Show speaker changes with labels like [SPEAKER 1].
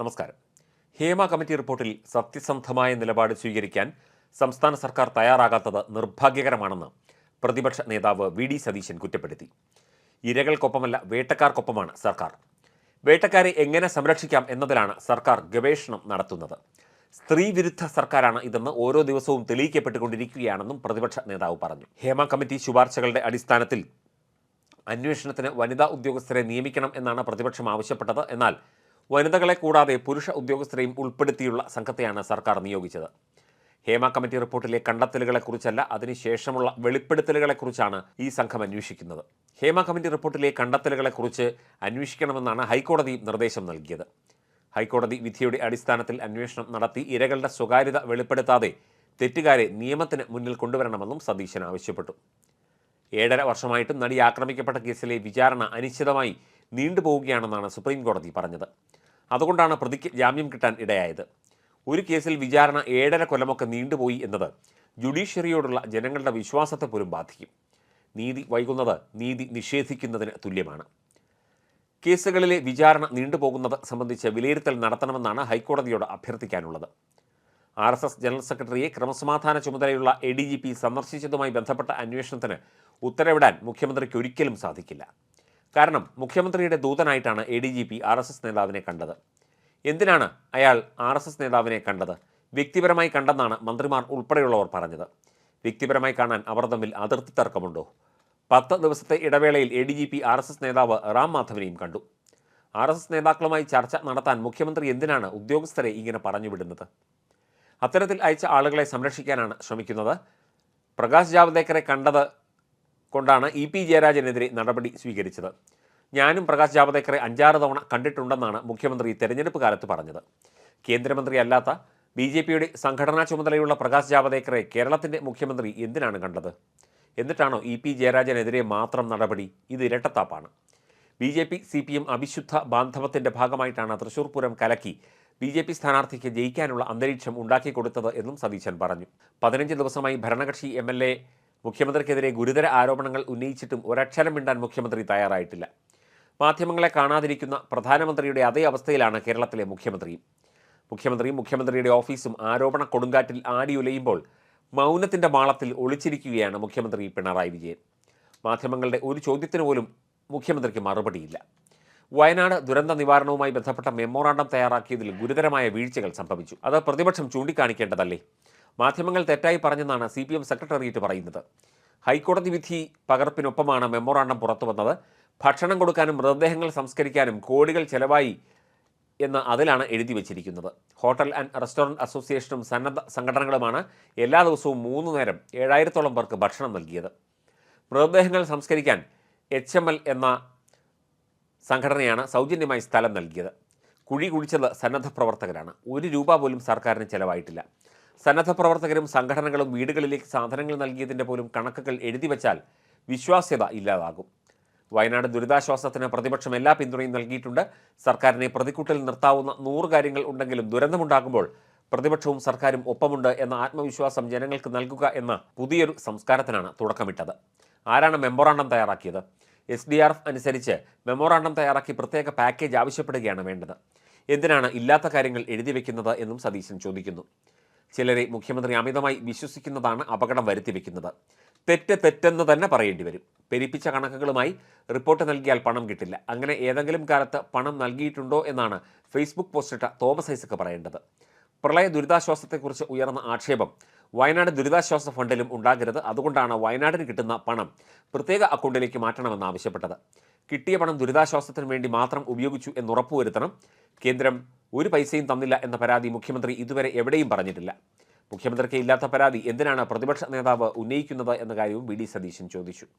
[SPEAKER 1] നമസ്കാരം. ഹേമ കമ്മിറ്റി റിപ്പോർട്ടിൽ സത്യസന്ധമായ നിലപാട് സ്വീകരിക്കാൻ സംസ്ഥാന സർക്കാർ തയ്യാറാകാത്തത് നിർഭാഗ്യകരമാണെന്ന് പ്രതിപക്ഷ നേതാവ് വി ഡി സതീശൻ കുറ്റപ്പെടുത്തി. ഇരകൾക്കൊപ്പമല്ല വേട്ടക്കാർക്കൊപ്പമാണ് സർക്കാർ. വേട്ടക്കാരെ എങ്ങനെ സംരക്ഷിക്കാം എന്നതിലാണ് സർക്കാർ ഗവേഷണം നടത്തുന്നത്. സ്ത്രീവിരുദ്ധ സർക്കാരാണ് ഇതെന്ന് ഓരോ ദിവസവും തെളിയിക്കപ്പെട്ടുകൊണ്ടിരിക്കുകയാണെന്നും പ്രതിപക്ഷ നേതാവ് പറഞ്ഞു. ഹേമ കമ്മിറ്റി ശുപാർശകളുടെ അടിസ്ഥാനത്തിൽ അന്വേഷണത്തിന് വനിതാ ഉദ്യോഗസ്ഥരെ നിയമിക്കണം എന്നാണ് പ്രതിപക്ഷം ആവശ്യപ്പെട്ടത്. എന്നാൽ വനിതകളെ കൂടാതെ പുരുഷ ഉദ്യോഗസ്ഥരെയും ഉൾപ്പെടുത്തിയുള്ള സംഘത്തെയാണ് സർക്കാർ നിയോഗിച്ചത്. ഹേമ കമ്മിറ്റി റിപ്പോർട്ടിലെ കണ്ടെത്തലുകളെക്കുറിച്ചല്ല അതിനുശേഷമുള്ള വെളിപ്പെടുത്തലുകളെക്കുറിച്ചാണ് ഈ സംഘം അന്വേഷിക്കുന്നത്. ഹേമ കമ്മിറ്റി റിപ്പോർട്ടിലെ കണ്ടെത്തലുകളെക്കുറിച്ച് അന്വേഷിക്കണമെന്നാണ് ഹൈക്കോടതി നിർദ്ദേശം നൽകിയത്. ഹൈക്കോടതി വിധിയുടെ അടിസ്ഥാനത്തിൽ അന്വേഷണം നടത്തി ഇരകളുടെ സ്വകാര്യത വെളിപ്പെടുത്താതെ തെറ്റുകാരെ നിയമത്തിന് മുന്നിൽ കൊണ്ടുവരണമെന്നും സതീശൻ ആവശ്യപ്പെട്ടു. ഏഴര വർഷമായിട്ടും നടി ആക്രമിക്കപ്പെട്ട കേസിലെ വിചാരണ അനിശ്ചിതമായി നീണ്ടുപോവുകയാണെന്നാണ് സുപ്രീം കോടതി പറഞ്ഞത്. അതുകൊണ്ടാണ് പ്രതിക്ക് ജാമ്യം കിട്ടാൻ ഇടയായത്. ഒരു കേസിൽ വിചാരണ ഏഴര കൊല്ലമൊക്കെ നീണ്ടുപോയി എന്നത് ജുഡീഷ്യറിയോടുള്ള ജനങ്ങളുടെ വിശ്വാസത്തെ പോലും ബാധിക്കും. നീതി വൈകുന്നത് നീതി നിഷേധിക്കുന്നതിന് തുല്യമാണ്. കേസുകളിലെ വിചാരണ നീണ്ടുപോകുന്നത് സംബന്ധിച്ച് വിലയിരുത്തൽ നടത്തണമെന്നാണ് ഹൈക്കോടതിയോട് അഭ്യർത്ഥിക്കാനുള്ളത്. ആർ എസ് എസ് ജനറൽ സെക്രട്ടറിയെ ക്രമസമാധാന ചുമതലയുള്ള എ ഡി ജി പി സന്ദർശിച്ചതുമായി ബന്ധപ്പെട്ട അന്വേഷണത്തിന് ഉത്തരവിടാൻ മുഖ്യമന്ത്രിക്ക് ഒരിക്കലും സാധിക്കില്ല. കാരണം മുഖ്യമന്ത്രിയുടെ ദൂതനായിട്ടാണ് A D G P R S S നേതാവിനെ കണ്ടത്. എന്തിനാണ് അയാൾ ആർ എസ് എസ് നേതാവിനെ കണ്ടത്? വ്യക്തിപരമായി കണ്ടെന്നാണ് മന്ത്രിമാർ ഉൾപ്പെടെയുള്ളവർ പറഞ്ഞത്. വ്യക്തിപരമായി കാണാൻ അവർ തമ്മിൽ അതിർത്തി തർക്കമുണ്ടോ? പത്ത് ദിവസത്തെ ഇടവേളയിൽ A D G P R S S നേതാവ് റാം മാധവനെയും കണ്ടു. ആർ എസ് എസ് നേതാക്കളുമായി ചർച്ച നടത്താൻ മുഖ്യമന്ത്രി എന്തിനാണ് ഉദ്യോഗസ്ഥരെ ഇങ്ങനെ പറഞ്ഞുവിടുന്നത് അത്തരത്തിൽ അയച്ച ആളുകളെ സംരക്ഷിക്കാനാണ് ശ്രമിക്കുന്നത്. പ്രകാശ് ജാവ്ദേക്കറെ കണ്ടത് കൊണ്ടാണ് ഇ പി ജയരാജനെതിരെ നടപടി സ്വീകരിച്ചത്. ഞാനും പ്രകാശ് ജാവദേക്കറെ അഞ്ചാറ് തവണ കണ്ടിട്ടുണ്ടെന്നാണ് മുഖ്യമന്ത്രി തെരഞ്ഞെടുപ്പ് കാലത്ത് പറഞ്ഞത്. കേന്ദ്രമന്ത്രി അല്ലാത്ത ബി ജെ പിയുടെ സംഘടനാ ചുമതലയുള്ള പ്രകാശ് ജാവദേക്കറെ കേരളത്തിന്റെ മുഖ്യമന്ത്രി എന്തിനാണ് കണ്ടത്? എന്നിട്ടാണോ ഇ പി ജയരാജനെതിരെ മാത്രം നടപടി? ഇത് ഇരട്ടത്താപ്പാണ്. B J P C P M അവിശുദ്ധ ബാന്ധവത്തിന്റെ ഭാഗമായിട്ടാണ് തൃശൂർ പൂരം കലക്കി ബി ജെ പി സ്ഥാനാർത്ഥിക്ക് ജയിക്കാനുള്ള അന്തരീക്ഷം ഉണ്ടാക്കിക്കൊടുത്തത് എന്നും സതീശൻ പറഞ്ഞു. പതിനഞ്ച് ദിവസമായി ഭരണകക്ഷി എം എൽ എ മുഖ്യമന്ത്രിക്കെതിരെ ഗുരുതര ആരോപണങ്ങൾ ഉന്നയിച്ചിട്ടും ഒരക്ഷരം മിണ്ടാൻ മുഖ്യമന്ത്രി തയ്യാറായിട്ടില്ല. മാധ്യമങ്ങളെ കാണാതിരിക്കുന്ന പ്രധാനമന്ത്രിയുടെ അതേ അവസ്ഥയിലാണ് കേരളത്തിലെ മുഖ്യമന്ത്രിയും. മുഖ്യമന്ത്രിയും മുഖ്യമന്ത്രിയുടെ ഓഫീസും ആരോപണ കൊടുങ്കാറ്റിൽ ആടിയുലയുമ്പോൾ മൗനത്തിന്റെ മാളത്തിൽ ഒളിച്ചിരിക്കുകയാണ് മുഖ്യമന്ത്രി പിണറായി വിജയൻ. മാധ്യമങ്ങളുടെ ഒരു ചോദ്യത്തിന് പോലും മുഖ്യമന്ത്രിക്ക് മറുപടിയില്ല. വയനാട് ദുരന്ത നിവാരണവുമായി ബന്ധപ്പെട്ട മെമ്മോറാണ്ടം തയ്യാറാക്കിയതിൽ ഗുരുതരമായ വീഴ്ചകൾ സംഭവിച്ചു. അത് പ്രതിപക്ഷം ചൂണ്ടിക്കാണിക്കേണ്ടതല്ലേ? മാധ്യമങ്ങൾ തെറ്റായി പറഞ്ഞെന്നാണ് സി പി എം സെക്രട്ടേറിയറ്റ് പറയുന്നത്. ഹൈക്കോടതി വിധി പകർപ്പിനൊപ്പമാണ് മെമ്മോറാണ്ടം പുറത്തു വന്നത്. ഭക്ഷണം കൊടുക്കാനും മൃതദേഹങ്ങൾ സംസ്കരിക്കാനും കോടികൾ ചെലവായി എന്ന് അതിലാണ് എഴുതി വച്ചിരിക്കുന്നത്. ഹോട്ടൽ ആൻഡ് റെസ്റ്റോറന്റ് അസോസിയേഷനും സന്നദ്ധ സംഘടനകളുമാണ് എല്ലാ ദിവസവും മൂന്ന് നേരം ഏഴായിരത്തോളം പേർക്ക് ഭക്ഷണം നൽകിയത്. മൃതദേഹങ്ങൾ സംസ്കരിക്കാൻ എച്ച് എം എൽ എന്ന സംഘടനയാണ് സൗജന്യമായി സ്ഥലം നൽകിയത്. കുഴി കുഴിച്ചത് സന്നദ്ധ പ്രവർത്തകരാണ്. ഒരു രൂപ പോലും സർക്കാരിന് ചെലവായിട്ടില്ല. സന്നദ്ധ പ്രവർത്തകരും സംഘടനകളും വീടുകളിലേക്ക് സാധനങ്ങൾ നൽകിയതിന്റെ പോലും കണക്കുകൾ എഴുതി വച്ചാൽ വിശ്വാസ്യത ഇല്ലാതാകും. വയനാട് ദുരിതാശ്വാസത്തിന് പ്രതിപക്ഷം എല്ലാ പിന്തുണയും നൽകിയിട്ടുണ്ട്. സർക്കാരിനെ പ്രതിക്കൂട്ടിൽ നിർത്താവുന്ന നൂറ് കാര്യങ്ങൾ ഉണ്ടെങ്കിലും ദുരന്തമുണ്ടാകുമ്പോൾ പ്രതിപക്ഷവും സർക്കാരും ഒപ്പമുണ്ട് എന്ന ആത്മവിശ്വാസം ജനങ്ങൾക്ക് നൽകുക എന്ന പുതിയൊരു സംസ്കാരത്തിനാണ് തുടക്കമിട്ടത്. ആരാണ് മെമ്മോറാണ്ടം തയ്യാറാക്കിയത്? എസ് ഡി ആർ എഫ് അനുസരിച്ച് മെമ്മോറാണ്ടം തയ്യാറാക്കി പ്രത്യേക പാക്കേജ് ആവശ്യപ്പെടുകയാണ് വേണ്ടത്. എന്തിനാണ് ഇല്ലാത്ത കാര്യങ്ങൾ എഴുതി വെക്കുന്നത് എന്നും സതീശൻ ചോദിക്കുന്നു. ചിലരെ മുഖ്യമന്ത്രി അമിതമായി വിശ്വസിക്കുന്നതാണ് അപകടം വരുത്തി വയ്ക്കുന്നത് തെറ്റ് തെറ്റെന്ന് തന്നെ പറയേണ്ടി വരും. പെരിപ്പിച്ച കണക്കുകളുമായി റിപ്പോർട്ട് നൽകിയാൽ പണം കിട്ടില്ല. അങ്ങനെ ഏതെങ്കിലും കാലത്ത് പണം നൽകിയിട്ടുണ്ടോ എന്നാണ് ഫേസ്ബുക്ക് പോസ്റ്റിട്ട തോമസ് ഐസക്ക് പറയേണ്ടത്. പ്രളയ ദുരിതാശ്വാസത്തെക്കുറിച്ച് ഉയർന്ന ആക്ഷേപം. വയനാട് ദുരിതാശ്വാസ ഫണ്ടിലും ഉണ്ടാകരുത്. അതുകൊണ്ടാണ് വയനാടിന് കിട്ടുന്ന പണം പ്രത്യേക അക്കൗണ്ടിലേക്ക് മാറ്റണമെന്ന് ആവശ്യപ്പെട്ടത്. കിട്ടിയ പണം ദുരിതാശ്വാസത്തിന് വേണ്ടി മാത്രം ഉപയോഗിച്ചു എന്ന് ഉറപ്പുവരുത്തണം. കേന്ദ്രം ഒരു പൈസയും തന്നില്ല എന്ന പരാതി മുഖ്യമന്ത്രി ഇതുവരെ എവിടെയും പറഞ്ഞിട്ടില്ല. മുഖ്യമന്ത്രിക്ക് ഇല്ലാത്ത പരാതി എന്തിനാണ് പ്രതിപക്ഷ നേതാവ് ഉന്നയിക്കുന്നത് എന്ന കാര്യവും വി ഡി സതീശൻ ചോദിച്ചു.